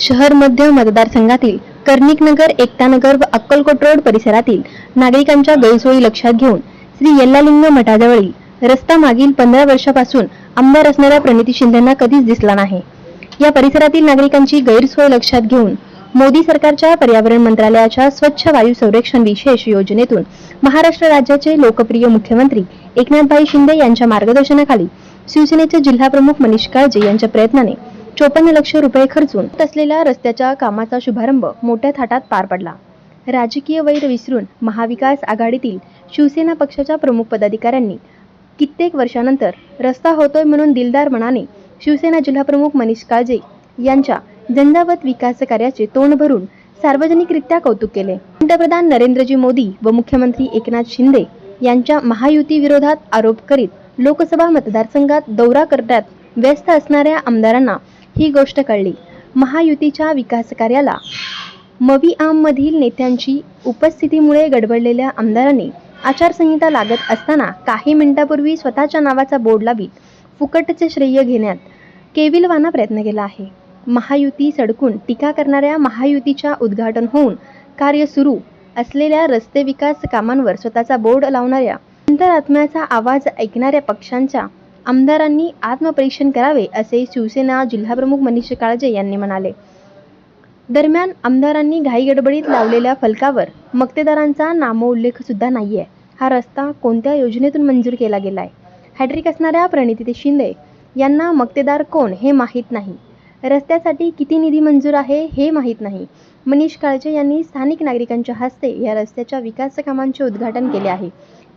शहर मध्य मतदारसंघातील कर्णिक नगर व अक्कलकोट रोड परिसरातील नागरिकांच्या गैरसोयी लक्षात घेऊन श्री यल्लालिंग मठाजवळील रस्ता मागील पंधरा वर्षापासून आमदार असणाऱ्या प्रणिती शिंदेना कधीच दिसला नाही. या परिसरातील नागरिकांची गैरसोय लक्षात घेऊन मोदी सरकारच्या पर्यावरण मंत्रालयाच्या स्वच्छ वायू संरक्षण विशेष योजनेतून महाराष्ट्र राज्याचे लोकप्रिय मुख्यमंत्री एकनाथभाई शिंदे यांच्या मार्गदर्शनाखाली शिवसेनेचे जिल्हाप्रमुख मनीष काळजे यांच्या प्रयत्नाने चोपन्न लक्ष रुपये खर्चून असलेल्या रस्त्याच्या कामाचा शुभारंभ मोठ्या थाटात पार पडला. राजकीय वैर विसरून महाविकास आघाडीतील शिवसेना पक्षाच्या प्रमुख पदाधिकाऱ्यांनी कित्येक वर्षानंतर रस्ता होतोय म्हणून दिलदार मनाने शिवसेना जिल्हाप्रमुख मनीष काळजे यांच्या झंझावत विकास कार्याचे तोंड भरून सार्वजनिकरित्या कौतुक केले. पंतप्रधान नरेंद्रजी मोदी व मुख्यमंत्री एकनाथ शिंदे यांच्या महायुती विरोधात आरोप करीत लोकसभा मतदारसंघात दौरा करण्यात व्यस्त असणाऱ्या आमदारांना ही गोष्ट कळली. महायुतीच्या विकास कार्याला मवी आममधील नेत्यांची उपस्थितीमुळे गडबडलेल्या आमदारांनी आचारसंहिता लागत असताना काही मिनिटापूर्वी स्वतःच्या नावाचा बोर्ड लावीत फुकटचे श्रेय घेण्यात केविलवाना प्रयत्न केला आहे. महायुती सडकून टीका करणाऱ्या महायुतीच्या उद्घाटन होऊन कार्य सुरू असलेल्या रस्ते विकास कामांवर स्वतःचा बोर्ड लावणाऱ्या अंतरात्म्याचा आवाज ऐकणाऱ्या पक्षांच्या आमदारांनी आत्मपरीक्षण करावे असे शिवसेना जिल्हाप्रमुख मनीष काळजे यांनी म्हणाले. दरम्यान आमदारांनी घाईगडबडीत लावलेल्या फलकावर मक्तेदारांचा नामोल्लेख सुद्धा नाहीये. हा रस्ता कोणत्या योजनेतून मंजूर केला गेलाय? हॅट्रिक असणाऱ्या प्रणिती शिंदे यांना मक्तेदार कोण हे माहीत नाही. रस्त्यासाठी किती निधी मंजूर आहे हे माहीत नाही. मनीष काळजे यांनी स्थानिक नागरिकांच्या हस्ते या रस्त्याच्या विकास कामांचे उद्घाटन केले आहे.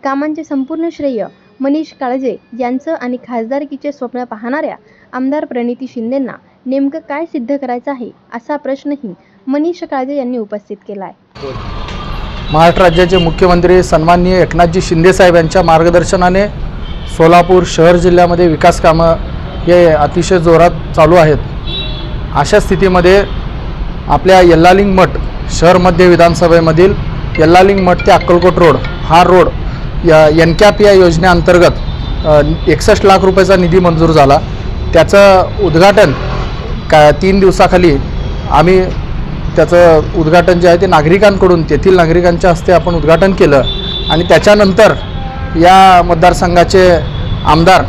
कामांचे संपूर्ण श्रेय मनीष काळजे यांचं आणि खासदारकीचे स्वप्न पाहणाऱ्या आमदार प्रणिती शिंदेंना नेमकं काय सिद्ध करायचं आहे असा प्रश्नही मनीष काळजे यांनी उपस्थित केला आहे महाराष्ट्र राज्याचे मुख्यमंत्री सन्माननीय एकनाथजी शिंदेसाहेब यांच्या मार्गदर्शनाने सोलापूर शहर जिल्ह्यामध्ये विकास कामं हे अतिशय जोरात चालू आहेत. अशा स्थितीमध्ये आपल्या यल्लालिंग मठ शहर मध्य विधानसभेमधील यल्लालिंग मठ ते अक्कलकोट रोड हा रोड या एन कॅप या योजनेअंतर्गत एकसष्ट लाख रुपयाचा निधी मंजूर झाला. त्याचं उद्घाटन का तीन दिवसाखाली आम्ही त्याचं उद्घाटन जे आहे ते नागरिकांकडून तेथील नागरिकांच्या हस्ते आपण उद्घाटन केलं. आणि त्याच्यानंतर या मतदारसंघाचे आमदार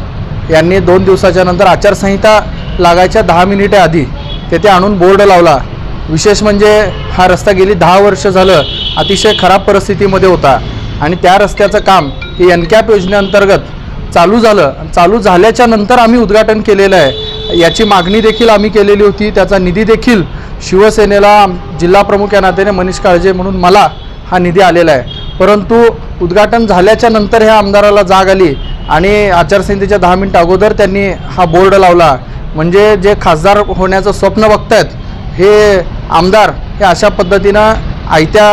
यांनी दोन दिवसाच्या नंतर आचारसंहिता लागायच्या दहा मिनिटे आधी तेथे आणून बोर्ड लावला. विशेष म्हणजे हा रस्ता गेली दहा वर्ष झालं अतिशय खराब परिस्थितीमध्ये होता. आणि त्या रस्त्याचं काम हे एन कॅप योजनेअंतर्गत चालू झालं. चालू झाल्याच्यानंतर आम्ही उद्घाटन केलेलं आहे. याची मागणी देखील आम्ही केलेली होती. त्याचा निधी देखील शिवसेनेला जिल्हा जिल्हाप्रमुख या नात्याने मनीष काळजे म्हणून मला हा निधी आलेला आहे. परंतु उद्घाटन झाल्याच्यानंतर ह्या आमदाराला जाग आली आणि आचारसंहितेच्या दहा मिनिट अगोदर त्यांनी हा बोर्ड लावला. म्हणजे जे खासदार होण्याचं स्वप्न बघतायत हे आमदार हे अशा पद्धतीनं आयत्या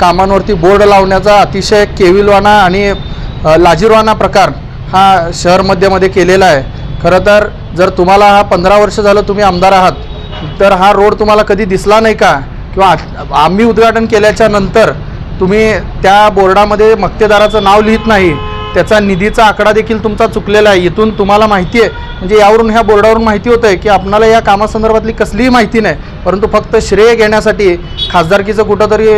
कामांवरती बोर्ड लावण्याचा अतिशय केविलवाना आणि लाजीरवाना लाजिरवाना प्रकार हा शहर मध्यमध्ये केलेला आहे. खरं तर जर तुम्हाला हा पंधरा वर्ष झालं तुम्ही आमदार आहात तर हा रोड तुम्हाला कधी दिसला नाही का? किंवा आम्ही उद्घाटन केल्याच्यानंतर तुम्ही त्या बोर्डामध्ये मक्तेदाराचं नाव लिहित नाही त्याचा निधीचा आकडा देखील तुमचा चुकलेला आहे. इथून तुम्हाला माहिती आहे म्हणजे यावरून ह्या बोर्डावरून माहिती होतं आहे की आपणाला या कामासंदर्भातली कसलीही माहिती नाही परंतु फक्त श्रेय घेण्यासाठी खासदारकीचं कुठंतरी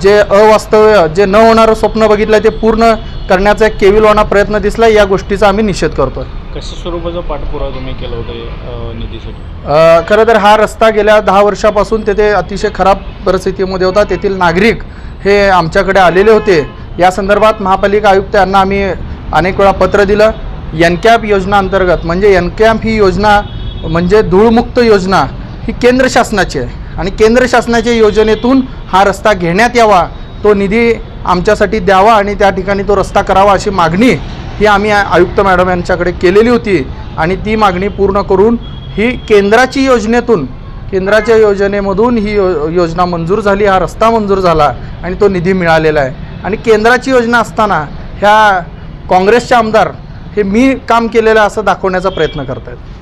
जे अवास्तव्य जे न होणारं स्वप्न बघितलं आहे ते पूर्ण करण्याचा एक केविलवाना प्रयत्न दिसला या गोष्टीचा आम्ही निषेध करतोय. कशा स्वरूपाचा पाठपुरावा तुम्ही केला होता निधीसाठी? अ, खरं तर हा रस्ता गेल्या दहा वर्षापासून तेथे अतिशय खराब परिस्थितीमध्ये होता. तेथील नागरिक हे आमच्याकडे आलेले होते. या संदर्भात महापालिका आयुक्त यांना आम्ही अनेक वेळा पत्र दिलं. एनकॅप योजना अंतर्गत म्हणजे एनकॅप ही योजना म्हणजे धूळमुक्त योजना ही केंद्र शासनाची आहे. आणि केंद्र शासनाच्या योजनेतून हा रस्ता घेण्यात यावा तो निधी आमच्यासाठी द्यावा आणि त्या ठिकाणी तो रस्ता करावा अशी मागणी ही आम्ही आयुक्त मॅडम यांच्याकडे केलेली होती. आणि ती मागणी पूर्ण करून ही केंद्राची योजनेतून केंद्राच्या योजनेमधून ही यो योजना मंजूर झाली हा रस्ता मंजूर झाला आणि तो निधी मिळालेला आहे. आणि केंद्राची योजना असताना ह्या काँग्रेसचे आमदार हे मी काम केलेलं असं दाखवण्याचा प्रयत्न करत आहेत